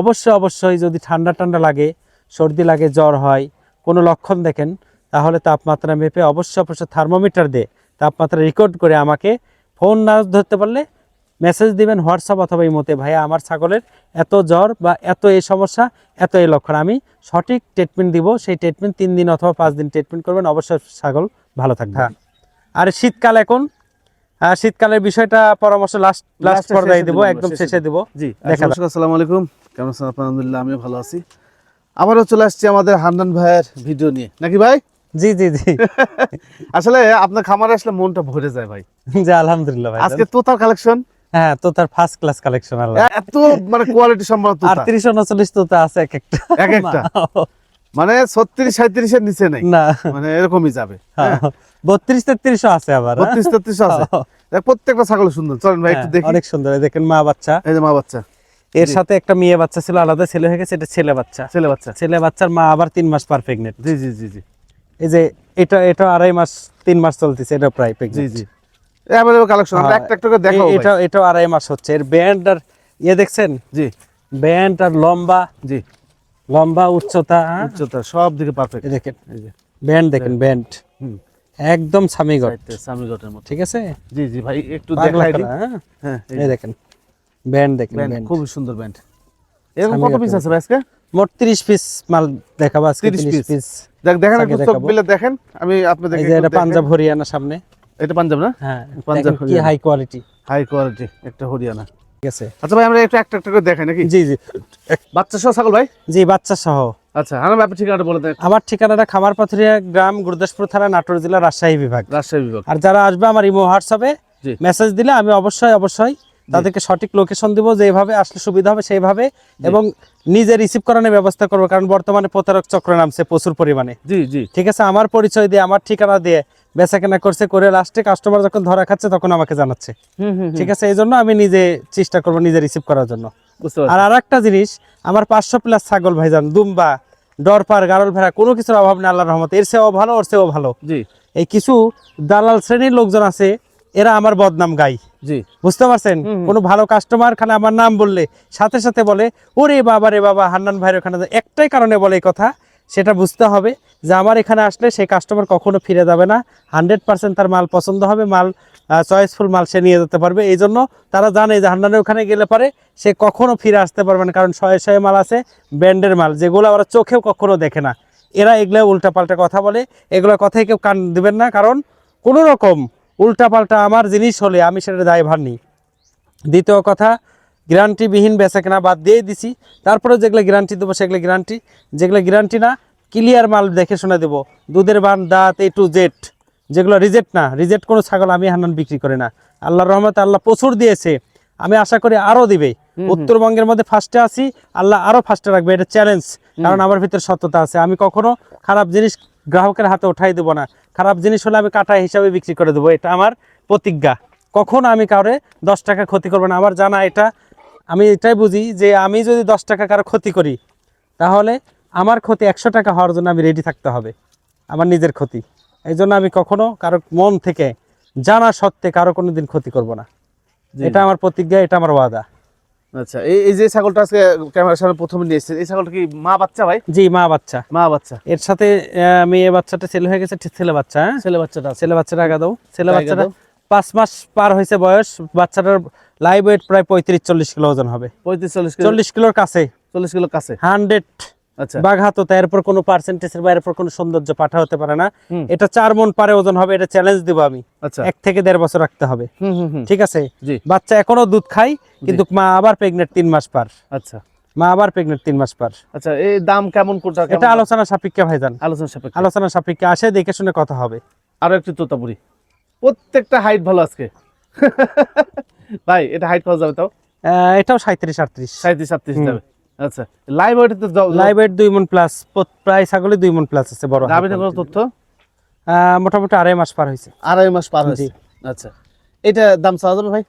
অবশ্যই অবশ্যই যদি ঠান্ডা ঠান্ডা লাগে সর্দি লাগে জ্বর হয় কোনো লক্ষণ দেখেন তাহলে তাপমাত্রা মেপে অবশ্যই অবশ্যই থার্মোমিটার দিয়ে তাপমাত্রা রেকর্ড করে আমাকে ফোন না ধরতে পারলে মেসেজ দিবেন হোয়াটসঅ্যাপ অথবা ইমোতে ভাইয়া আমার ছাগলের এত জ্বর বা এত এই সমস্যা এত এই লক্ষণ। আমি সঠিক ট্রিটমেন্ট দিব সেই ট্রিটমেন্ট তিন দিন অথবা পাঁচ দিন ট্রিটমেন্ট করবেন। অবশ্যই ছাগল ভালো থাকবে। আর শীতকাল এখন শীতকালের বিষয়টা পরামর্শ লাস্ট লাস্ট পর্যায়ে দেবো একদম শেষে দেবো। জি আসসালামু আলাইকুম কেমন আছেন? আলহামদুলিল্লাহ আমিও ভালো আছি। আবারও চলে আসছি আমাদের হান্নান ভাইয়ের ভিডিও নিয়ে। নাকি ভাই? জি জি জি। আসলে আপনার খামারে আসলে মনটা ভরে যায় ভাই। জি আলহামদুলিল্লাহ ভাই। আজকে তোতার কালেকশন হ্যাঁ তো তার ফার্স্ট ক্লাস কালেকশন আল্লাহ। এত মানে কোয়ালিটি সম্পন্ন তোতা। আটত্রিশ উনচল্লিশ তোতা আছে এক একটা। এক একটা? মানে ছত্রিশ সাঁত্রিশের নিচে নেই। না। মানে এরকমই যাবে। হ্যাঁ, বত্রিশ তেত্রিশও আছে আবার হ্যাঁ? বত্রিশ তেত্রিশ আছে। দেখ, প্রত্যেকটা ছাগল সুন্দর। চলেন ভাই একটু হ্যাঁ, দেখি। অনেক সুন্দর। দেখেন মা বাচ্চা। এই যে মা বাচ্চা। এর সাথে একটা মেয়ে বাচ্চা ছিল আলাদা ছেলে হয়ে গেছে এটা ছেলে বাচ্চা। ছেলে বাচ্চা। ছেলে বাচ্চার মা আবার তিন মাস পার প্রেগনেন্ট জি জি জি জি। এই যে এটা এটা আড়াই মাস তিন মাস চলতেছে এটা প্রায় জি প্রেগনেন্ট জি অ্যাভেলেবল কালেকশন আমরা হ্যাঁ, একটা একটা করে দেখাবো এটা এটা আড়াই মাস হচ্ছে। এর ব্যান্ড আর ইয়ে দেখছেন? জি। ব্যান্ড আর লম্বা। জি। লম্বা উচ্চতা? উচ্চতা সব দিকে পারফেক্ট দেখেন এই যে ব্যান্ড দেখেন ব্যান্ড একদম সামিগট সাইডে সামরিগটের মতো। ঠিক আছে? জি জি ভাই একটু দেখাই করা, হ্যাঁ? হ্যাঁ এই দেখেন ব্যান্ড দেখেন ব্যান্ড খুবই সুন্দর ব্যান্ড এরকম কত পিস আছে আজকে? মোট 30 পিস মাল দেখাবো আজকে 30 30 পিস দেখ দেখেন একটু চোখ। বিলে দেখেন আমি আপনাদের এই যে এটা পাঞ্জাব হরিয়ানা সামনে। এটা পাঞ্জাব না? হ্যাঁ পাঞ্জাব দেখেন কি হাই কোয়ালিটি হাই কোয়ালিটি একটা হরিয়ানা। ঠিক আছে। আচ্ছা ভাই আমরা একটু একটা একটা করে দেখাই নাকি? জি জি। বাচ্চা সহ ছাগল ভাই? জি বাচ্চা সহ। আচ্ছা আমার ব্যাপার ঠিকানাটা বলে দেন। আমার ঠিকানাটা খামারপাথুরিয়া গ্রাম গুরদাসপুর থানা নাটোর জেলা রাজশাহী বিভাগ। রাজশাহী বিভাগ। আর যারা আসবে আমার ইমো হোয়াটসঅ্যাপে মেসেজ দিলে আমি অবশ্যই অবশ্যই তাদেরকে সঠিক লোকেশন দিব যেভাবে আসলে সুবিধা হবে সেইভাবে এবং নিজে রিসিভ করানোর ব্যবস্থা করব কারণ বর্তমানে প্রতারক চক্র নামছে প্রচুর পরিমাণে। জি জি। ঠিক আছে আমার পরিচয় দিয়ে আমার ঠিকানা দিয়ে বেচা কেনা করছে করে লাস্টে কাস্টমার যখন ধরা খাচ্ছে তখন আমাকে জানাচ্ছে। ঠিক আছে এই জন্য আমি নিজে চেষ্টা করব নিজে রিসিভ করার জন্য। আর আর একটা জিনিস আমার পাঁচশো প্লাস ছাগল ভাইজান দুম্বা ডরপার গারল ভেড়া কোনো কিছুর অভাব নেই আল্লাহর রহমত। এর সেও ভালো ওর সেও ভালো। জি। এই কিছু দালাল শ্রেণির লোকজন আছে এরা আমার বদনাম গাই। জি। বুঝতে পারছেন। কোনো ভালো কাস্টমার খানে আমার নাম বললে সাথে সাথে বলে ওরে বাবা রে বাবা হান্নান ভাইয়ের ওখানে একটাই কারণে বলে এই কথা সেটা বুঝতে হবে যে আমার এখানে আসলে সেই কাস্টমার কখনো ফিরে যাবে না। হান্ড্রেড পার্সেন্ট তার মাল পছন্দ হবে মাল চয়েসফুল মাল সে নিয়ে যেতে পারবে। এই জন্য তারা জানে যে হান্নানের ওখানে গেলে পারে সে কখনো ফিরে আসতে পারবে না কারণ শয়ে শয়ে মাল আছে ব্র্যান্ডের মাল যেগুলো ওরা চোখেও কখনো দেখে না। এরা এগুলো উল্টাপাল্টা কথা বলে এগুলো কথায় কেউ কান দিবেন না কারণ কোনো রকম উল্টাপাল্টা আমার জিনিস হলে আমি সেটা দায়ভার নিই। দ্বিতীয় কথা গ্যারান্টিবিহীন বেচা কেনা বাদ দিয়ে দিছি। তারপরে যেগুলো গ্যারান্টি দেবো সেগুলো গ্যারান্টি। যেগুলো গ্যারান্টি না ক্লিয়ার মাল দেখে শুনে দেবো। দুধের বান দাঁত এ টু জেড যেগুলো রিজেক্ট না রিজেক্ট কোনো ছাগল আমি হান্নান বিক্রি করে না। আল্লাহ রহমত আল্লাহ প্রচুর দিয়েছে। আমি আশা করি আরও দিবে। উত্তরবঙ্গের মধ্যে ফার্স্টে আছি। আল্লাহ আরও ফার্স্টে রাখবে। এটা চ্যালেঞ্জ কারণ আমার ভিতরে সত্যতা আছে। আমি কখনো খারাপ জিনিস গ্রাহকের হাতে উঠাই দেবো না। খারাপ জিনিস হলে আমি কাটা হিসাবে বিক্রি করে দেবো এটা আমার প্রতিজ্ঞা। কখনো আমি কাউরে দশ টাকা ক্ষতি করব না। আমার জানা এটা আমি এটাই বুঝি যে আমি যদি দশ টাকা কারও ক্ষতি করি তাহলে আমার ক্ষতি একশো টাকা হওয়ার জন্য আমি রেডি থাকতে হবে আমার নিজের ক্ষতি। এই জন্য আমি কখনো কারও মন থেকে জানা সত্ত্বে কারও কোনো দিন ক্ষতি করব না। এটা আমার প্রতিজ্ঞা এটা আমার ওয়াদা। আচ্ছা এই যে ছাগলটা আজকে ক্যামেরার সামনে প্রথমে নিয়ে এসেছেন এই ছাগলটা কি মা বাচ্চা ভাই? জি মা বাচ্চা। মা বাচ্চা। এর সাথে মেয়ে বাচ্চাটা ছেলে হয়ে গেছে ঠিক ছেলে বাচ্চা হ্যাঁ? ছেলে বাচ্চাটা ছেলে বাচ্চাটা আগা দাও ছেলে বাচ্চাটা পাঁচ মাস পার হয়েছে বয়স। বাচ্চাটার লাইভ ওয়েট প্রায় পঁয়ত্রিশ চল্লিশ কিলো ওজন হবে। পঁয়ত্রিশ চল্লিশ চল্লিশ কিলোর কাছে। চল্লিশ কিলোর কাছে। হান্ড্রেড বাঘাত এর উপর কোনো পার্সেন্টেজের বা এর উপর কোনো সৌন্দর্য পাঠা হতে পারে না। এটা চার মন পারে ওজন হবে এটা চ্যালেঞ্জ দিব আমি। আচ্ছা। এক থেকে দেড় বছর রাখতে হবে। হুম হুম হুম। ঠিক আছে? বাচ্চা এখনও দুধ খায় কিন্তু মা আবার প্রেগনেন্ট তিন মাস পার। আচ্ছা। মা আবার প্রেগনেন্ট তিন মাস পার। আচ্ছা এই দাম কেমন কোনটা এটা আলোচনা সাপেক্ষে ভাইজান। আলোচনা সাপেক্ষে। আলোচনা সাপেক্ষে আসে দেখে শুনে কথা হবে। আরও একটু তোতাপুরি প্রত্যেকটা হাইট ভালো আজকে। ভাই এটা হাইট কত যাবে তাও? এটাও সাঁত্রিশ আটত্রিশ। সাঁত্রিশ সাতত্রিশ যাবে। আচ্ছা লাইভ ওয়েটে তো লাইভ ওয়েট দুই মন প্লাস প্রায় ছাগলে দুই মন প্লাস আছে বড় তথ্য? মোটামুটি আড়াই মাস পার হয়েছে। আড়াই মাস পার। হয়েছে। আচ্ছা এটা দাম চাওয়া যাবে ভাই?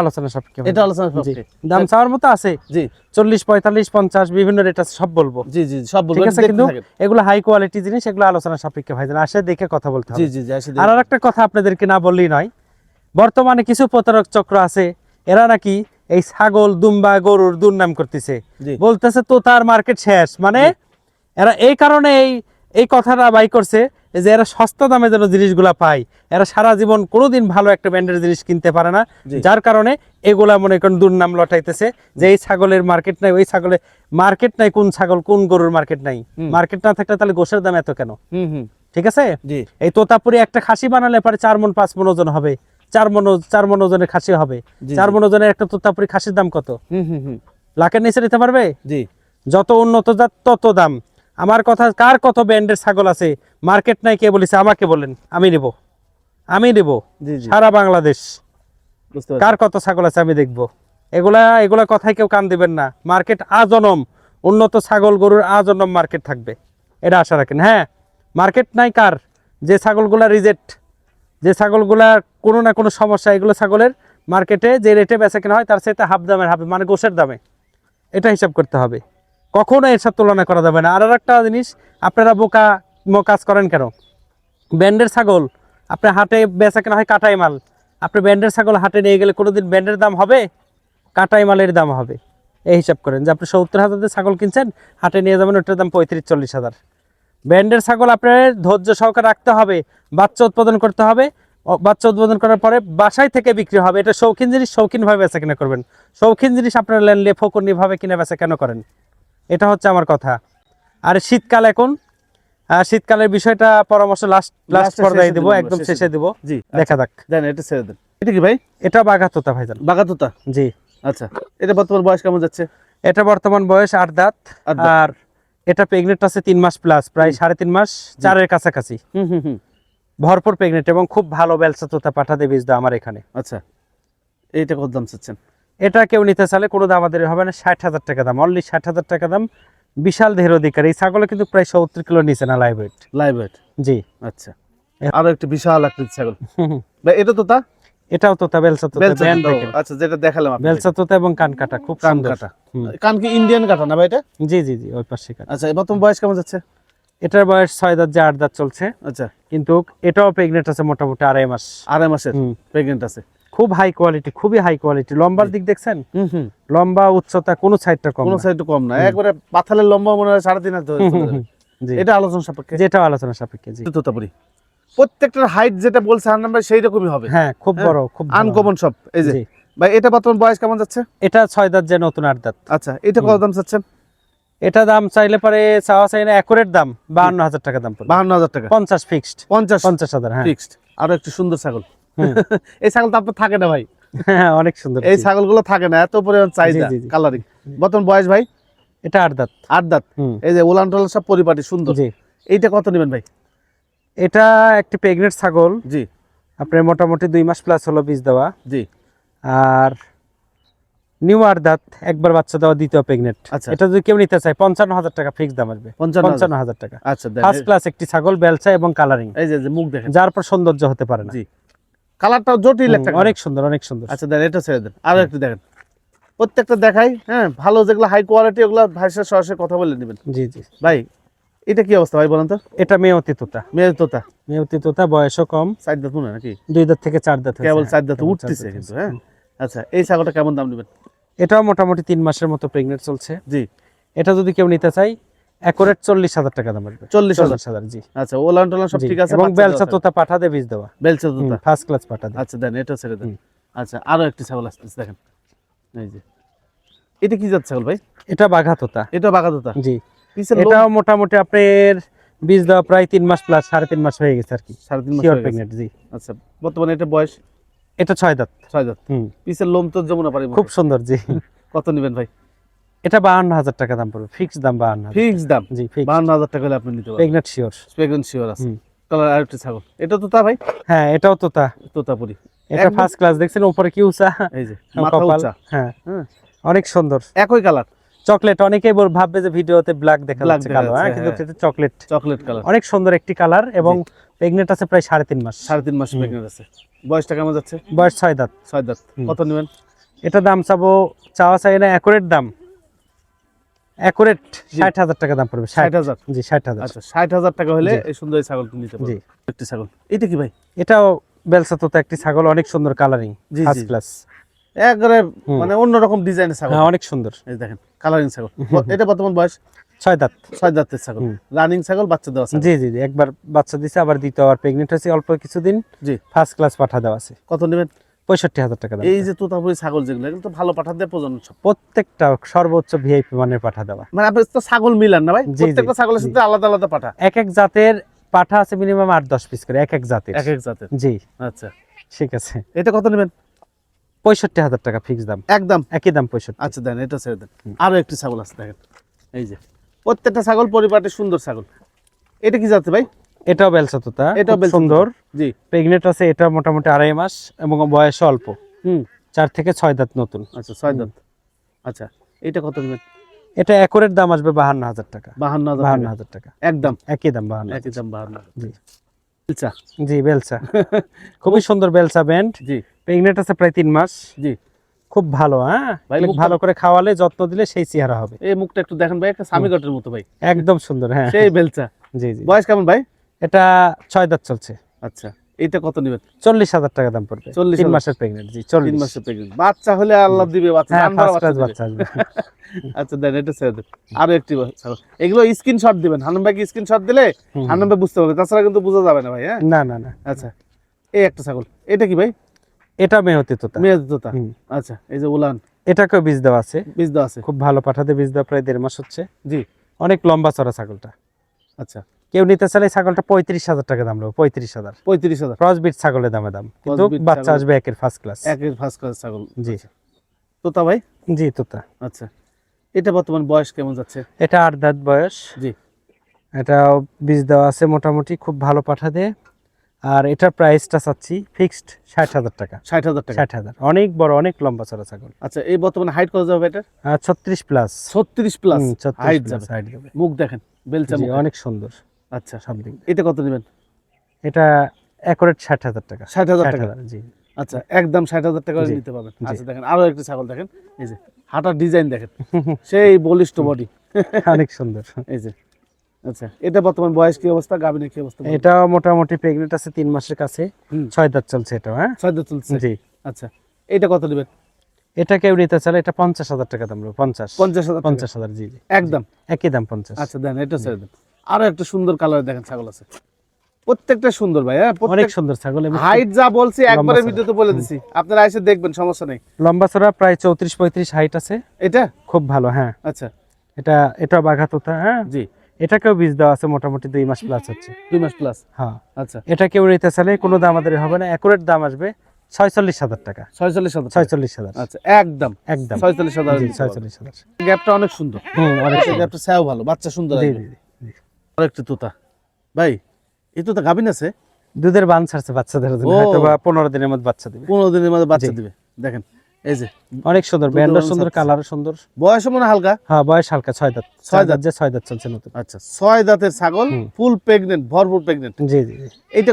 আলোচনা সাপেক্ষে। এটা আলোচনা সাপেক্ষে। দাম চাওয়ার মতো আছে। জি। চল্লিশ পঁয়তাল্লিশ পঞ্চাশ বিভিন্ন রেট আছে সব বলব। জি জি সব ঠিক আছে কিন্তু এগুলো হাই কোয়ালিটি জিনিস এগুলো আলোচনা সাপেক্ষে ভাইজান আসে দেখে কথা বলতে হবে। জি জি আসি আর একটা কথা আপনাদেরকে না বললেই নয়। বর্তমানে কিছু প্রতারক চক্র আছে। এরা নাকি এই ছাগল দুম্বা গরুর দুর্নাম করতেছে। বলতেছে তো তার মার্কেট শেষ। মানে এরা এই কারণে এই এই কথাটা বাই করছে যে এরা সস্তা দামে যেন জিনিসগুলা পায়। এরা সারা জীবন কোনোদিন ভালো একটা ব্র্যান্ডের জিনিস কিনতে পারে না। যার কারণে এগুলা মনে করেন দুর্নাম লটাইতেছে যে এই ছাগলের মার্কেট নাই ওই ছাগলের মার্কেট নাই কোন ছাগল কোন গরুর মার্কেট নাই। মার্কেট না থাকলে তাহলে গোসের দাম এত কেন? হুম হুম। ঠিক আছে? জি। এই তোতাপুরি একটা খাসি বানালে পরে চার মন পাঁচ মন ওজন হবে। চার মন চার মন ওজনের খাসি হবে। চার জি। মন ওজনের একটা তোতাপুরি খাসির দাম কত? হুম হুম হুম। লাখের নিচে নিতে পারবে? জি। যত উন্নত জাত তত দাম। আমার কথা কার কত ব্র্যান্ডের ছাগল আছে? মার্কেট নাই কে বলেছে? আমাকে বলেন আমি নেব। আমি নেব। সারা বাংলাদেশ। কার কত ছাগল আছে আমি দেখব। এগুলা এগুলা কথায় কেউ কান দিবেন না। মার্কেট আজনম। উন্নত ছাগল গরুর আজনম মার্কেট থাকবে। এটা আশা রাখেন। হ্যাঁ মার্কেট নাই কার? যে ছাগলগুলা রিজেক্ট যে ছাগলগুলা কোনো না কোনো সমস্যা, এগুলো ছাগলের মার্কেটে যে রেটে বেচা কেনা হয়, তার সাথে হাফ দামের হাফ মানে গোশের দামে। এটা হিসাব করতে হবে। কখনো এর সাথে তুলনা করা যাবে না। আর একটা জিনিস, আপনারা বোকা কাজ করেন কেন? ব্যান্ডের ছাগল আপনার হাটে বেচা কেনা হয় কাটাই মাল। আপনি ব্যান্ডের ছাগল হাটে নিয়ে গেলে কোনো দিন ব্যান্ডের দাম হবে? কাটাই মালের দাম হবে। এই হিসাব করেন যে আপনি সত্তর হাজার ছাগল কিনছেন, হাটে নিয়ে যাবেন ওটার দাম পঁয়ত্রিশ, চল্লিশ হাজার। ব্যান্ডের ছাগল আপনার ধৈর্য সহকারে রাখতে হবে বাচ্চা উৎপাদন করতে হবে বাচ্চা উৎপাদন করার পরে বাসায় থেকে বিক্রি হবে। এটা শৌখিন জিনিস শৌখিনভাবে বেচা কিনা করবেন। শৌখিন জিনিস আপনারা লেনলে ফকরনিভাবে কিনে বেচা কেন করেন? এটা হচ্ছে আমার কথা। আর শীতকাল এখন শীতকালের বিষয়টা পরামর্শ লাস্ট লাস্ট পর্যায়ে দিব একদম শেষে দিব। জি দেখা যাক। দেন এটা ছেড়ে দেন। এটা কি ভাই? এটা বাঘাতোতা ভাইজান। বাগাতুতা জি। আচ্ছা। এটা বর্তমান বয়স কেমন যাচ্ছে? এটা বর্তমান বয়স আট দাঁত। আর এটা প্রেগনেন্ট আছে তিন মাস প্লাস প্রায় সাড়ে তিন মাস চারের কাছাকাছি। হুম হুম হুম। ভরপুর প্রেগনেন্ট এবং খুব ভালো বেলসা তোতা পাঠাতে বীজ দাও আমার এখানে। আচ্ছা এইটা কত দাম চাচ্ছেন? এটা কেউ নিতে চাইলে কোনো দাম আমাদের হবে না ষাট হাজার টাকা দাম অনলি ষাট হাজার টাকা দাম। বিশাল দেহের অধিকার এই ছাগলে কিন্তু প্রায় সত্তর কিলো নিচে না লাইভ ওয়েট লাইভ ওয়েট জি। আচ্ছা আরও একটি বিশাল আকৃতির ছাগল। এটা তো তা? এটাও তোতা বেলসা তোতা আচ্ছা যেটা দেখালাম। বেলসা তোতা এবং কান কাটা খুব কান কাটা। কান কি ইন্ডিয়ান কাটা না ভাই এটা? জি জি জি ওই পাশে কাটা। আচ্ছা এবার তোমার বয়স কেমন যাচ্ছে? এটার বয়স ছয় দাঁত যে আট দাঁত চলছে। আচ্ছা। কিন্তু এটাও প্রেগনেন্ট আছে মোটামুটি আড়াই মাস। আড়াই মাসের প্রেগনেন্ট আছে। খুব হাই কোয়ালিটি খুবই হাই কোয়ালিটি লম্বার দিক দেখছেন? লম্বা উচ্চতা কোনো সাইডটা কম কোনো কম না। একবারে পাথালের লম্বা মনে হয় সাড়ে তিন হাত এটা আলোচনা সাপেক্ষে। যেটাও আলোচনা সাপেক্ষে জি। তোতাপুরি। প্রত্যেকটার হাইট যেটা বলছে হার নাম্বার সেই রকমই হবে। হ্যাঁ খুব হ্যাঁ, বড় খুব আনকমন সব এই যে। ভাই এটা বর্তমান বয়স কেমন যাচ্ছে? এটা ছয় দাঁত যে নতুন আট দাঁত। আচ্ছা এটা কত দাম চাচ্ছেন? এটা দাম চাইলে পরে চাওয়া চাই না অ্যাকুরেট দাম বাহান্ন হাজার টাকা দাম বাহান্ন হাজার টাকা। পঞ্চাশ ফিক্সড পঞ্চাশ পঞ্চাশ হাজার হ্যাঁ। ফিক্সড আরও একটু সুন্দর ছাগল। এই ছাগল তো আপনার থাকে না ভাই? হ্যাঁ অনেক সুন্দর। এই। ছাগলগুলো থাকে না এত পরিমাণ চাহিদা। কালারিং বর্তমান বয়স ভাই? এটা আট দাঁত। আট দাঁত। এই যে টলান সব পরিপাটি সুন্দর। এইটা কত নেবেন ভাই? এটা একটি প্রেগনেন্ট ছাগল। জি। আপনার মোটামুটি দুই মাস প্লাস হলো বীজ দেওয়া। জি। আর নিউ আর দাঁত একবার বাচ্চা দেওয়া দ্বিতীয় প্রেগনেন্ট আচ্ছা। এটা যদি কেউ নিতে চায় পঞ্চান্ন হাজার টাকা ফিক্স দাম আসবে। পঞ্চান্ন হাজার। টাকা। আচ্ছা ফার্স্ট ক্লাস একটি ছাগল বেলচা এবং কালারিং এই যে মুখ দেখেন। যার পর সৌন্দর্য হতে পারে না। জি। কালারটাও জটিল একটা অনেক সুন্দর অনেক সুন্দর। আচ্ছা দেন এটা ছেড়ে দেন। আরও একটু দেখেন। প্রত্যেকটা দেখাই হ্যাঁ ভালো যেগুলো হাই কোয়ালিটি ওগুলো ভাইয়ের সাথে সরাসরি কথা বলে নেবেন। জি জি। ভাই এটা কি অবস্থা ভাই বলেন তো? এটা মেয়তি তোতা মেয়ের তোতা মেয়তি তোতা বয়সও কম। চার দাঁত মনে নাকি? দুই দাঁত থেকে চার দাঁত কেবল চার দাঁত উঠতেছে কিন্তু হ্যাঁ? আচ্ছা এই ছাগলটা কেমন দাম নেবেন? এটাও মোটামুটি তিন মাসের মতো প্রেগনেন্ট চলছে। জি। এটা যদি কেউ নিতে চাই অ্যাকুরেট চল্লিশ হাজার টাকা দাম আসবে। চল্লিশ হাজার। হাজার জি। আচ্ছা ওলান টোলান সব ঠিক আছে এবং দেওয়া তোতা পাঠা দিয়ে বীজ দেওয়া। বেলচা তোতা ফার্স্ট ক্লাস পাঠা আচ্ছা দেন এটা ছেড়ে দেন। আচ্ছা আরও একটি ছাগল আসতেছে দেখেন। এই যে। এটা কি জাত ছাগল ভাই? এটা বাঘা তোতা। এটা বাঘা তোতা? জি। এটাও মোটামুটি আপনার বীজ দেওয়া প্রায় তিন মাস প্লাস সাড়ে তিন মাস হয়ে গেছে আর কি। সাড়ে তিন মাস শিওর গেছে। প্রেগনেন্ট জি। আচ্ছা বর্তমানে এটা বয়স? এটা ছয় দাঁত। ছয় দাঁত। হুম। পিছের লোম তো যমুনা পারি খুব সুন্দর জি। কত নেবেন ভাই? এটা বাহান্ন হাজার টাকা দাম পড়বে ফিক্স দাম বাহান্ন হাজার। ফিক্স দাম? জি বাহান্ন হাজার টাকা হলে আপনি নিতে পারবেন। প্রেগনেন্ট শিওর স্পেগন শিওর আছে। কালার আরেকটি ছাগল। এটা তোতা ভাই? হ্যাঁ এটাও তোতা। তোতাপুরি। এটা ফার্স্ট ক্লাস দেখছেন উপরে কি উঁচা? এই যে মাথা উঁচা। হ্যাঁ। হ্যাঁ। অনেক সুন্দর। একই কালার চকলেট অনেকেই ভাববে যে ভিডিওতে ব্ল্যাক দেখা যাচ্ছে কালো হ্যাঁ কিন্তু হ্যাঁ। এটা চকলেট চকলেট কালার অনেক সুন্দর একটি কালার এবং প্রেগনেন্ট আছে প্রায় সাড়ে তিন মাস। সাড়ে তিন মাস প্রেগনেন্ট আছে। বয়সটা কেমন যাচ্ছে? বয়স ছয় দাঁত। ছয় দাঁত। কত নেবেন? এটা দাম চাবো চাওয়া চাই না অ্যাকুরেট দাম। অ্যাকুরেট। ষাট হাজার টাকা দাম পড়বে ষাট। হাজার? জি ষাট হাজার। আচ্ছা ষাট হাজার টাকা হলে এই সুন্দর এই ছাগলটি নিতে জি। পারবেন। একটি ছাগল। এটা কি ভাই? এটাও বেলসা তোতা একটি ছাগল অনেক সুন্দর কালারিং জি, ফার্স্ট জি। ক্লাস একবারে। মানে অন্যরকম ডিজাইনের ছাগল। হ্যাঁ অনেক সুন্দর। এই দেখেন কালারিং ছাগল। এটা বর্তমান বয়স? ছয় দাঁত। ছয় দাঁতের ছাগল। রানিং ছাগল বাচ্চা দেওয়া ছাগল। জি জি জি একবার বাচ্চা দিছে আবার দ্বিতীয় আবার প্রেগনেন্ট হয়েছে অল্প কিছুদিন জি। ফার্স্ট ক্লাস পাঠা দেওয়া আছে। কত নেবেন? পঁয়ষট্টি হাজার টাকা এই যে তোতাপুরি ছাগল যেগুলো এগুলো তো ভালো পাঠা দিয়ে প্রজনন প্রত্যেকটা সর্বোচ্চ ভিআইপি মানের পাঠা দেওয়া। মানে আপনি তো ছাগল মিলান না ভাই? প্রত্যেকটা ছাগলের সাথে আলাদা আলাদা পাঠা। এক এক জাতের পাঠা আছে মিনিমাম আট দশ পিস করে এক এক জাতের। এক এক জাতের। জি। আচ্ছা। ঠিক আছে। এটা কত নেবেন? পঁয়ষট্টি হাজার টাকা ফিক্স দাম। একদম। একই দাম পঁয়ষট্টি। আচ্ছা দেন এটা ছেড়ে দেন। আরও একটি ছাগল আছে দেখেন। এই যে প্রত্যেকটা ছাগল পরিপাটি সুন্দর ছাগল। এটা কি জাতে ভাই? এটাও বেলসা তোতা এটাও সুন্দর। জি। প্রেগনেন্ট আছে এটা মোটামুটি আড়াই মাস এবং বয়স অল্প। হুম। চার থেকে ছয় দাঁত নতুন। আচ্ছা ছয় দাঁত। আচ্ছা এটা কত নেবেন? এটা একরের দাম আসবে বাহান্ন হাজার টাকা। বাহান্ন হাজার টাকা। একদম। একই দাম বাহান্ন একই দাম বাহান্ন। জি। আচ্ছা জি বেলচা। খুবই সুন্দর বেলসা ব্যান্ড। জি। প্রেগনেন্ট আছে প্রায় তিন মাস। জি। খুব ভালো হ্যাঁ? ভালো করে খাওয়ালে যত্ন দিলে সেই চেহারা হবে। এই মুখটা একটু দেখেন ভাই একটা সামিগটের মতো ভাই। একদম সুন্দর হ্যাঁ। সেই বেলচা। জি জি। বয়স কেমন ভাই? এটা ছয় দাঁত চলছে। আচ্ছা। এইটা কত নেবেন? চল্লিশ হাজার টাকা দাম পড়বে। 40,000 তিন মাসের প্রেগনেন্ট জি চল্লিশ। মাসের প্রেগনেন্ট বাচ্চা হলে আল্লাহ দিবে বাচ্চা হ্যাঁ বাচ্চা আসবে। আচ্ছা দেন এটা ছেড়ে দেন। আরও একটি এগুলো স্ক্রিনশট দিবেন। হানুম ভাইকে স্ক্রিনশট দিলে হানুম ভাই বুঝতে পারবে। তাছাড়া কিন্তু বোঝা যাবে না ভাই হ্যাঁ? না না না। আচ্ছা এই একটা ছাগল। এটা কি ভাই? এটা মেহতি তোতা। মেয়ে তোতা। আচ্ছা এই যে উলান। এটাকেও বীজ দেওয়া আছে। বীজ দেওয়া আছে। খুব ভালো পাঠাতে বীজ দেওয়া প্রায় দেড় মাস হচ্ছে। জি। অনেক লম্বা চড়া ছাগলটা। আচ্ছা। কেউ নিতে চাইলে ছাগলটা পঁয়ত্রিশ হাজার টাকা দাম নেব পঁয়ত্রিশ হাজার। পঁয়ত্রিশ হাজার। ক্রস বিট ছাগলের দামে দাম। কিন্তু বাচ্চা আসবে একের ফার্স্ট ক্লাস একের ফার্স্ট ক্লাস ছাগল। জি। তোতা ভাই? জি তোতা। আচ্ছা। এটা বর্তমান বয়স কেমন যাচ্ছে? এটা আট দাঁত বয়স। জি। এটা বীজ দেওয়া আছে মোটামুটি খুব ভালো পাঠা দিয়ে। আর এটার প্রাইসটা চাচ্ছি ফিক্সড ষাট হাজার টাকা। ষাট হাজার টাকা। ষাট হাজার। অনেক বড় অনেক লম্বা চড়া ছাগল। আচ্ছা এই বর্তমানে হাইট কত যাবে এটা ছত্রিশ প্লাস ছত্রিশ প্লাস হাইট যাবে। হাইট যাবে। মুখ দেখেন বেলচা অনেক সুন্দর। আচ্ছা দিয়ে। এটা কত নেবেন? এটা অ্যাকোরেট ষাট হাজার টাকা। ষাট হাজার টাকা? জি। আচ্ছা একদম ষাট হাজার টাকা নিতে পারবেন। আচ্ছা দেখেন আরও একটি ছাগল দেখেন। এই যে হাঁটার ডিজাইন দেখেন। সেই বলিষ্ঠ বডি অনেক সুন্দর। এই যে আচ্ছা এটা বর্তমান বয়স কি অবস্থা গাভিনের কি অবস্থা? এটা মোটামুটি প্রেগনেন্ট আছে তিন মাসের কাছে। ছয় দাঁত চলছে এটা হ্যাঁ? ছয় দাঁত চলছে। জি। আচ্ছা এটা কত নেবেন? এটা কেউ নিতে চাইলে এটা পঞ্চাশ হাজার টাকা দাম পঞ্চাশ। পঞ্চাশ হাজার পঞ্চাশ হাজার জি জি। একদম। একই দাম পঞ্চাশ। আচ্ছা দেন এটা ছেড়ে দেন। আরও একটা সুন্দর কালার দেখেন ছাগল আছে। প্রত্যেকটা সুন্দর ভাই হ্যাঁ অনেক সুন্দর ছাগল হাইট যা বলছি একবারে। ভিডিওতে বলে দিছি। আপনারা এসে দেখবেন সমস্যা নেই। লম্বা চড়া প্রায় চৌত্রিশ পঁয়ত্রিশ হাইট আছে। এটা? খুব ভালো হ্যাঁ। আচ্ছা। এটা এটা বাঘা তোতা হ্যাঁ? জি। এটাকেও বীজ দেওয়া আছে মোটামুটি দুই মাস প্লাস হচ্ছে। দুই মাস প্লাস হ্যাঁ। আচ্ছা। এটা কেউ নিতে চাইলে কোনো দাম আমাদের হবে না অ্যাকুরেট দাম আসবে ছয়চল্লিশ হাজার টাকা। ছয়চল্লিশ হাজার ছয়চল্লিশ হাজার। আচ্ছা একদম। একদম। ছয়চল্লিশ হাজার ছয়চল্লিশ হাজার। গ্যাপটা অনেক সুন্দর। হুম অনেক গ্যাপটা ছায়াও ভালো বাচ্চা সুন্দর জি আসবে। জি। জি। আর তোতা। ভাই এই তোতা গাভিন আছে? দুধের বান ছাড়ছে বাচ্চাদের জন্য হয়তো বা পনেরো দিনের মধ্যে বাচ্চা দিবে। পনেরো দিনের মধ্যে বাচ্চা দিবে। দেখেন এই যে অনেক সুন্দর বান সুন্দর। কালারও সুন্দর। বয়সও মনে হালকা? হ্যাঁ বয়স হালকা ছয় দাঁত। ছয় দাঁত। যে ছয় দাঁত চলছে নতুন। আচ্ছা ছয় দাঁতের ছাগল ফুল প্রেগনেন্ট ভরপুর প্রেগনেন্ট। জি জি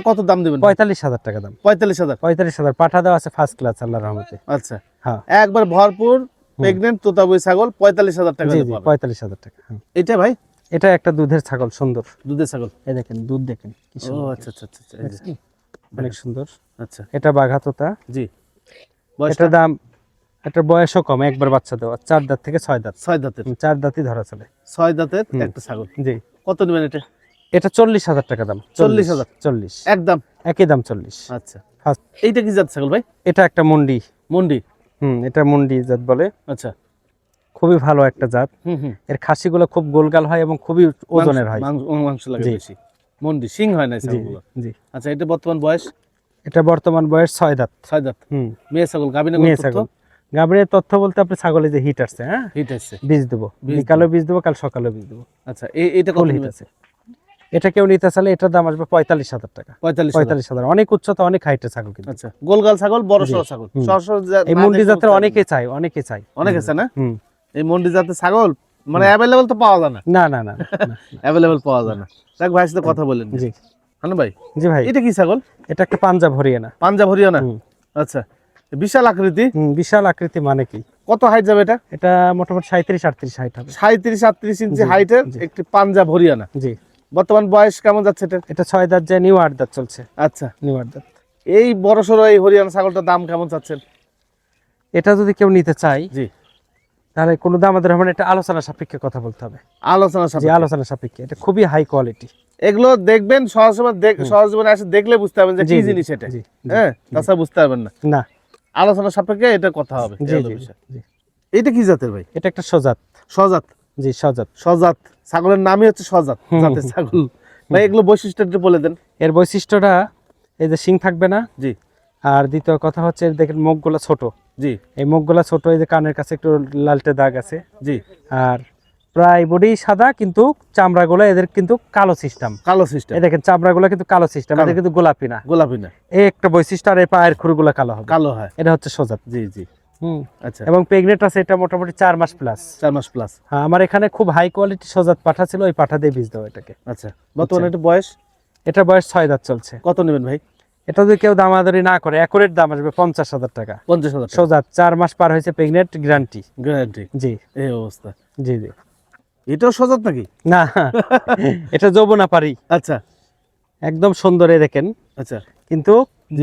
কত দাম দেবেন? পঁয়তাল্লিশ হাজার টাকা দাম। পঁয়তাল্লিশ হাজার। পঁয়তাল্লিশ হাজার। পাঠা দেওয়া আছে ফার্স্ট ক্লাস আল্লাহর রহমতে। আচ্ছা। হ্যাঁ। একবার ভরপুর প্রেগনেন্ট তোতাবই ছাগল পঁয়তাল্লিশ হাজার টাকা পঁয়তাল্লিশ হাজার টাকা হ্যাঁ। এটা ভাই? এটা একটা দুধের ছাগল সুন্দর। দুধের ছাগল? এই দেখেন দুধ দেখেন কি সুন্দর। আচ্ছা আচ্ছা আচ্ছা? অনেক সুন্দর। আচ্ছা। এটা বাঘা তোতা জি। এটা দাম এটার বয়সও কম একবার বাচ্চা দেওয়া চার দাঁত থেকে ছয় দাঁত। ছয় দাঁতের। চার দাঁতই ধরা চলে। ছয় দাঁতের একটা ছাগল। জি। কত নেবেন এটা? এটা চল্লিশ হাজার টাকা দাম। 40,000 চল্লিশ একদম। একই দাম চল্লিশ। আচ্ছা। এইটা কি জাত ছাগল ভাই? এটা একটা মন্ডি। মন্ডি। হুম এটা মন্ডি জাত বলে। আচ্ছা। খুবই ভালো একটা জাত। এর খাসিগুলো খুব গোলগাল হয় এবং খুবই ওজনের হয়। মাংস মাংস লাগে বেশি। মন্ডি সিং হয় না ছাগলগুলো? জি। আচ্ছা এটা বর্তমান বয়স? এটা বর্তমান বয়স ছয় দাঁত। ছয় দাঁত? হুম। মেয়ে ছাগল গাবিনা মেয়ে ছাগল। গাভীরের তথ্য বলতে আপনি ছাগলে যে হিট আসছে হ্যাঁ? হিট আসছে। বীজ দেবো। বীজ বীজ দেবো কাল বীজ দেবো। আচ্ছা এটা কত ফুল হিট আছে। এটা কেউ নিতে চাইলে এটার দাম আসবে পঁয়তাল্লিশ হাজার টাকা। পঁয়তাল্লিশ হাজার। পঁয়তাল্লিশ হাজার। অনেক উচ্চতা অনেক হাইটের ছাগল কিন্তু। আচ্ছা গোলগাল ছাগল বড়। সড়ো ছাগল। এই মুন্ডি জাতের অনেকে চাই অনেকে চাই। অনেক আছে না? এই মন্ডি জাতের ছাগল মানে অ্যাভেলেবল তো পাওয়া যায় না। না না না অ্যাভেলেবল পাওয়া যায় না। দেখ ভাই সাথে কথা বলেন জি। হানু ভাই জি ভাই। এটা কি ছাগল? এটা একটা পাঞ্জাব হরিয়ানা। পাঞ্জাব হরিয়ানা? আচ্ছা বিশাল আকৃতি। হুম, বিশাল আকৃতি মানে কি? কত হাইট যাবে এটা? এটা মোটামুটি সাঁত্রিশ আটত্রিশ হাইট হবে। সাঁত্রিশ আটত্রিশ ইঞ্চি হাইটের একটি পাঞ্জাব হরিয়ানা। জি। বর্তমান বয়স কেমন যাচ্ছে এটা? এটা ছয় দাঁত যায় নিউ আট দাঁত চলছে। আচ্ছা। নিউ আট দাঁত। এই বড় সড়ো এই হরিয়ানা ছাগলটার দাম কেমন চাচ্ছেন? এটা যদি কেউ নিতে চায় জি। তাহলে কোনো দাম আমাদের হবে না, এটা আলোচনা সাপেক্ষে কথা বলতে হবে। আলোচনা সাপেক্ষে। আলোচনা সাপেক্ষে এটা খুবই হাই কোয়ালিটি এগুলো দেখবেন সহজ সময় দেখ সহজ জীবনে এসে দেখলে বুঝতে পারবেন যে কি জিনিস এটা। হ্যাঁ তাছাড়া বুঝতে পারবেন না। না। আলোচনা সাপেক্ষে এটা কথা হবে জি জি এটা কি জাতের ভাই? এটা একটা সজাত। সজাত? জি সজাত। সজাত। ছাগলের নামই হচ্ছে সজাত জাতের ছাগল। ভাই এগুলো বৈশিষ্ট্য একটু বলে দেন। এর বৈশিষ্ট্যটা এই যে শিং থাকবে না জি। আর দ্বিতীয় কথা হচ্ছে দেখেন মুখগুলো ছোট। জি। এই মুখগুলো ছোট এই যে কানের কাছে একটু লালটে দাগ আছে। জি। আর প্রায় বডি সাদা কিন্তু চামড়াগুলো এদের কিন্তু কালো সিস্টেম। কালো সিস্টেম। এই দেখেন চামড়াগুলো কিন্তু কালো সিস্টেম এদের কিন্তু গোলাপি না। গোলাপি না। এই একটা বৈশিষ্ট্য আর এই পায়ের খুরগুলো কালো হবে। কালো হয়। এটা হচ্ছে সোজা। জি জি। হুম। আচ্ছা। এবং প্রেগনেন্ট আছে এটা মোটামুটি চার মাস প্লাস চার মাস প্লাস হ্যাঁ আমার এখানে খুব হাই কোয়ালিটি সজাত পাঠা ছিল ওই পাঠা দিয়ে বীজ দেওয়া এটাকে। আচ্ছা। বর্তমানে একটু বয়স? এটা বয়স ছয় দাঁত চলছে। কত নেবেন ভাই? এটা যদি কেউ দামাদারি না করে অ্যাকুরেট দাম আসবে পঞ্চাশ হাজার টাকা। পঞ্চাশ হাজার সোজা চার মাস পার হয়েছে প্রেগনেন্ট গ্যারান্টি গ্যারান্টি জি। এই অবস্থা। জি জি। এটাও সজাত নাকি? না এটা যৌবনা পারি আচ্ছা। একদম সুন্দরে দেখেন। আচ্ছা। কিন্তু।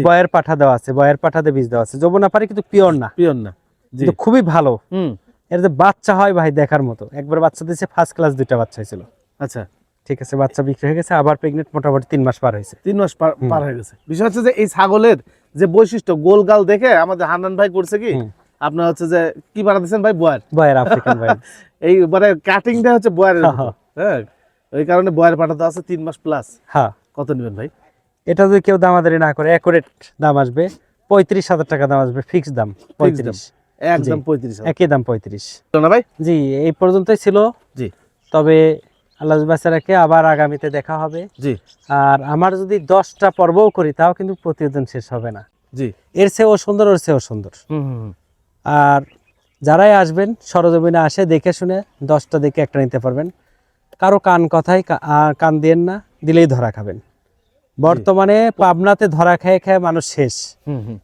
বয়ের পাঠা দেওয়া আছে বয়ের পাঠাতে বীজ দেওয়া আছে। যৌবনা পারি কিন্তু পিওর না। পিওর না। কিন্তু খুবই ভালো। হুম। এর যে বাচ্চা হয় ভাই দেখার মতো। একবার বাচ্চা দিয়েছে ফার্স্ট ক্লাস দুইটা বাচ্চা হয়েছিল। আচ্ছা। ঠিক আছে বাচ্চা বিক্রি হয়ে গেছে আবার প্রেগনেন্ট মোটামুটি তিন মাস পার হয়েছে। তিন মাস পার হয়ে গেছে। বিষয় হচ্ছে যে এই ছাগলের যে বৈশিষ্ট্য গোল গাল দেখে আমাদের হান্নান ভাই করছে কি? আপনার হচ্ছে যে কি বানাতেছেন ভাই? বয়ার। বয়ের আফ্রিকান ভাই এই মানে কাটিংটা হচ্ছে বয়ারের হ্যাঁ, হ্যাঁ। ওই কারণে বয়ার পাঠাতে আছে তিন মাস প্লাস হ্যাঁ। কত নেবেন ভাই? এটা যদি কেউ দামাদারি না করে অ্যাকুরেট দাম আসবে। পঁয়ত্রিশ হাজার টাকা দাম আসবে ফিক্সড দাম পঁয়ত্রিশ। একদম পঁয়ত্রিশ একই দাম পঁয়ত্রিশ। না ভাই? জি এই পর্যন্তই ছিল। জি। তবে আল্লাহ বাচ্চারাকে আবার আগামীতে দেখা হবে? জি। আর আমার যদি দশটা পর্বও করি তাও কিন্তু প্রতিবেদন শেষ হবে না। জি। এর চেয়েও সুন্দর ওর চেয়েও সুন্দর। আর যারাই আসবেন সরজমিনে আসে দেখে শুনে দশটা দেখে একটা নিতে পারবেন। কারও কান কথাই কান দিয়েন না দিলেই ধরা খাবেন। বর্তমানে পাবনাতে ধরা খেয়ে খেয়ে মানুষ শেষ।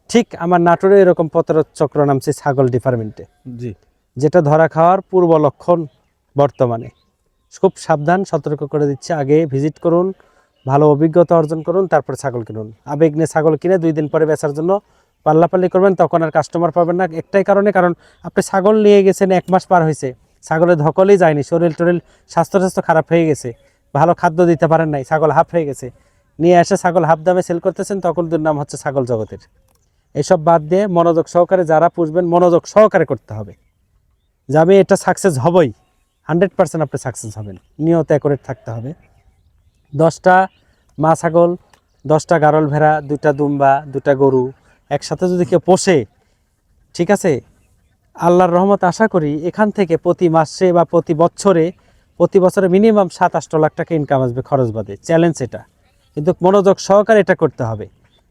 ঠিক আমার নাটোরে এরকম পতর চক্র নামছে ছাগল ডিপার্টমেন্টে। জি। যেটা ধরা খাওয়ার পূর্ব লক্ষণ বর্তমানে। খুব সাবধান, সতর্ক করে দিচ্ছে। আগে ভিজিট করুন, ভালো অভিজ্ঞতা অর্জন করুন, তারপর ছাগল কিনুন। আবেগ নিয়ে ছাগল কিনে দুই দিন পরে বেচার জন্য পাল্লাপাল্লি করবেন, তখন আর কাস্টমার পাবেন না। একটাই কারণে, কারণ আপনি ছাগল নিয়ে গেছেন, এক মাস পার হয়েছে। ছাগলের ধকলেই যায়নি, শরীর টরিল স্বাস্থ্য স্বাস্থ্য খারাপ হয়ে গেছে। ভালো খাদ্য দিতে পারেন নাই, ছাগল হাফ হয়ে গেছে। নিয়ে এসে ছাগল হাফ দামে সেল করতেছেন, তখন নাম হচ্ছে ছাগল জগতের। এসব বাদ দিয়ে মনোযোগ সহকারে যারা পুষবেন, মনোযোগ সহকারে করতে হবে। যে আমি এটা সাকসেস হবই। হান্ড্রেড পার্সেন্ট আপনি সাকসেস হবেন। নিয়ত অ্যাকুরেট থাকতে হবে। দশটা মা ছাগল, দশটা গারল ভেড়া দুটা দুম্বা দুটা গরু একসাথে যদি কেউ পোষে, ঠিক আছে? আল্লাহর রহমত আশা করি এখান থেকে প্রতি মাসে বা প্রতি বছরে প্রতি বছরে মিনিমাম সাত আষ্ট লাখ টাকা ইনকাম আসবে খরচ বাদে। চ্যালেঞ্জ এটা। কিন্তু মনোযোগ সহকারে এটা করতে হবে।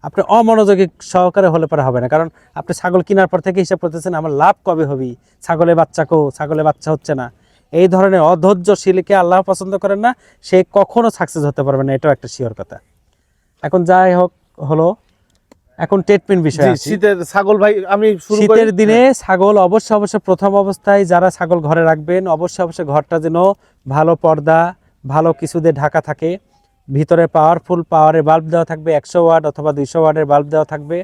আপনি অমনোযোগী সহকারে হলে পরে হবে না। কারণ আপনি ছাগল কেনার পর থেকে হিসাব করতেছেন, আমার লাভ কবে হবে? ছাগলের বাচ্চা কো? ছাগলের বাচ্চা হচ্ছে না। এই ধরনের অধৈর্য অধৈর্যশীলকে আল্লাহ পছন্দ করেন না সে কখনো সাকসেস হতে পারবে না এটাও একটা শিওর কথা। এখন যাই হোক হলো এখন ট্রিটমেন্ট বিষয় শীতের ছাগল ভাই আমি শীতের দিনে ছাগল অবশ্যই অবশ্যই প্রথম অবস্থায় যারা ছাগল ঘরে রাখবেন অবশ্যই অবশ্যই ঘরটা যেন ভালো পর্দা ভালো কিছু দিয়ে ঢাকা থাকে। ভিতরে পাওয়ারফুল পাওয়ারের বাল্ব দেওয়া থাকবে একশো ওয়াট অথবা দুইশো ওয়াটের বাল্ব দেওয়া থাকবে।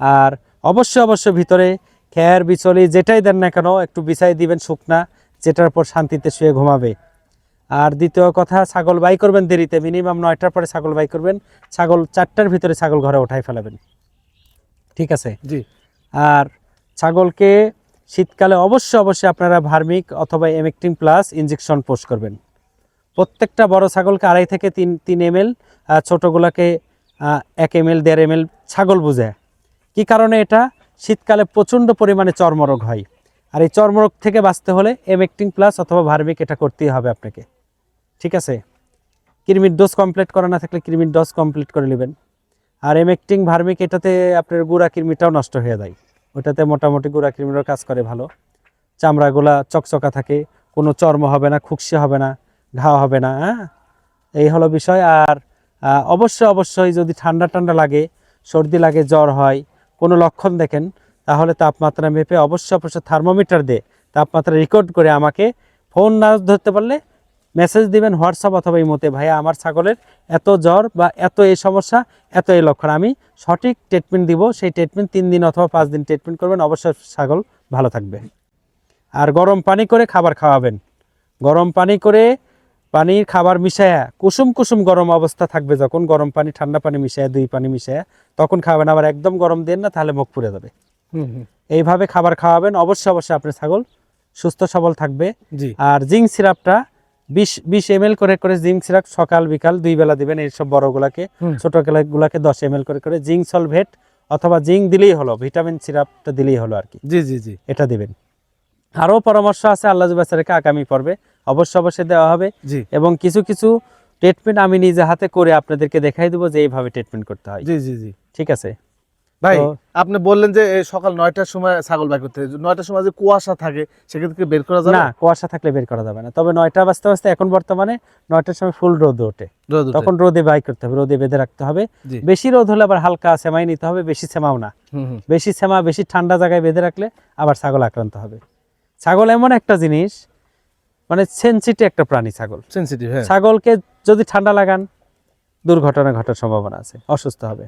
আর অবশ্যই অবশ্যই ভিতরে খেয়ার বিচলি যেটাই দেন না কেন একটু বিছাই দিবেন শুকনা। যেটার পর শান্তিতে শুয়ে ঘুমাবে। আর দ্বিতীয় কথা ছাগল বাই করবেন দেরিতে। মিনিমাম নয়টার পরে ছাগল বাই করবেন। ছাগল চারটার ভিতরে ছাগল ঘরে উঠাই ফেলাবেন। ঠিক আছে? জি। আর ছাগলকে শীতকালে অবশ্যই অবশ্যই আপনারা ভার্মিক অথবা এমেকটিন প্লাস ইঞ্জেকশন পোস্ট করবেন। প্রত্যেকটা বড় ছাগলকে আড়াই থেকে তিন তিন এম এল ছোটোগুলোকে এক এম এল দেড় এম এল ছাগল বুঝায় কি কারণে এটা? শীতকালে প্রচণ্ড পরিমাণে চর্মরোগ হয়। আর এই চর্মরোগ থেকে বাঁচতে হলে এমেকটিন প্লাস অথবা ভার্মিক এটা করতেই হবে আপনাকে। ঠিক আছে? কৃমির ডোজ কমপ্লিট করা না থাকলে কৃমির ডোজ কমপ্লিট করে নেবেন। আর এমেকটিং ভার্মিক এটাতে আপনার গুঁড়া কৃমিটাও নষ্ট হয়ে যায়। ওটাতে মোটামুটি গুঁড়া কৃমিরও কাজ করে ভালো। চামড়াগুলা চকচকা থাকে, কোনো চর্ম হবে না, খুকসি হবে না ঘাও হবে না হ্যাঁ? এই হলো বিষয়। আর অবশ্যই অবশ্যই যদি ঠান্ডা ঠান্ডা লাগে, সর্দি লাগে, জ্বর হয়, কোনো লক্ষণ দেখেন তাহলে তাপমাত্রা মেপে অবশ্যই অবশ্যই থার্মোমিটার দিয়ে তাপমাত্রা রেকর্ড করে আমাকে ফোন না ধরতে পারলে মেসেজ দিবেন হোয়াটসঅ্যাপ অথবা ইমোতে, ভাইয়া, আমার ছাগলের এত জ্বর বা এত এই সমস্যা, এত এই লক্ষণ। আমি সঠিক ট্রিটমেন্ট দিব, সেই ট্রিটমেন্ট তিন দিন অথবা পাঁচ দিন ট্রিটমেন্ট করবেন। অবশ্যই ছাগল ভালো থাকবে। আর গরম পানি করে খাবার খাওয়াবেন। গরম পানি করে পানির খাবার মিশায়া, কুসুম কুসুম গরম অবস্থা থাকবে যখন। গরম পানি, ঠান্ডা পানি মিশায়া, দুই পানি মিশায়া, তখন খাবেন। আবার একদম গরম দেন না, তাহলে মুখ পুড়ে যাবে। এইভাবে খাবার খাওয়াবেন। অবশ্যই অবশ্যই আপনার ছাগল সুস্থ সবল থাকবে। আর জিঙ্ক সিরাপটা বিশ বিশ এম করে করে জিঙ্ক সিরাপ সকাল বিকাল দুই বেলা দিবেন এইসব বড়গুলাকে। হুম। ছোট গুলাকে দশ এম করে করে জিঙ্ক সলভেট অথবা জিঙ্ক দিলেই হলো ভিটামিন সিরাপটা দিলেই হলো আর কি। জি জি জি। এটা দিবেন। আরও পরামর্শ আছে আল্লাহ জুবাসারেকে আগামী পর্বে। অবশ্যই অবশ্যই দেওয়া হবে। জি। এবং কিছু কিছু ট্রিটমেন্ট আমি নিজে হাতে করে আপনাদেরকে দেখাই দেবো যে এইভাবে ট্রিটমেন্ট করতে হয়। জি জি জি। ঠিক আছে? ভাই আপনি বললেন যে সকাল নয়টার সময় ছাগল বাই করতে নয়টার সময় যে কুয়াশা থাকে সেক্ষেত্রে বের করা যাবে? না কুয়াশা থাকলে বের করা যাবে না। তবে নয়টা বাজতে বাজতে এখন বর্তমানে নয়টার সময় ফুল রোদ ওঠে। তখন রোদে বাই করতে হবে রোদে বেঁধে রাখতে হবে। বেশি রোদ হলে আবার হালকা সেমাই নিতে হবে বেশি সেমাও না। বেশি সেমা বেশি ঠান্ডা জায়গায় বেঁধে রাখলে আবার ছাগল আক্রান্ত হবে। ছাগল এমন একটা জিনিস মানে সেন্সিটিভ একটা প্রাণী ছাগল। সেনসিটিভ হ্যাঁ। ছাগলকে যদি ঠান্ডা লাগান দুর্ঘটনা ঘটার সম্ভাবনা আছে অসুস্থ হবে।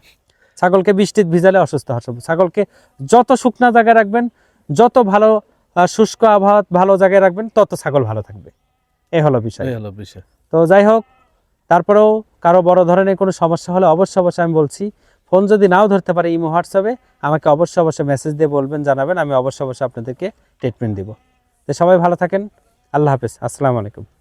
ছাগলকে বৃষ্টিতে ভিজালে অসুস্থ হওয়ার সম্ভাবনা ছাগলকে যত শুকনা জায়গায় রাখবেন যত ভালো শুষ্ক আবহাওয়া ভালো জায়গায় রাখবেন তত ছাগল ভালো থাকবে। এ হলো বিষয়। এই হলো বিষয়। তো যাই হোক তারপরেও কারও বড় ধরনের কোনো সমস্যা হলে অবশ্যই অবশ্যই আমি বলছি ফোন যদি নাও ধরতে পারে ইমো হোয়াটসঅ্যাপে আমাকে অবশ্যই অবশ্যই মেসেজ দিয়ে বলবেন জানাবেন আমি অবশ্যই অবশ্যই আপনাদেরকে ট্রিটমেন্ট দিব। তো সবাই ভালো থাকেন আল্লাহ হাফেজ আসসালামু আলাইকুম।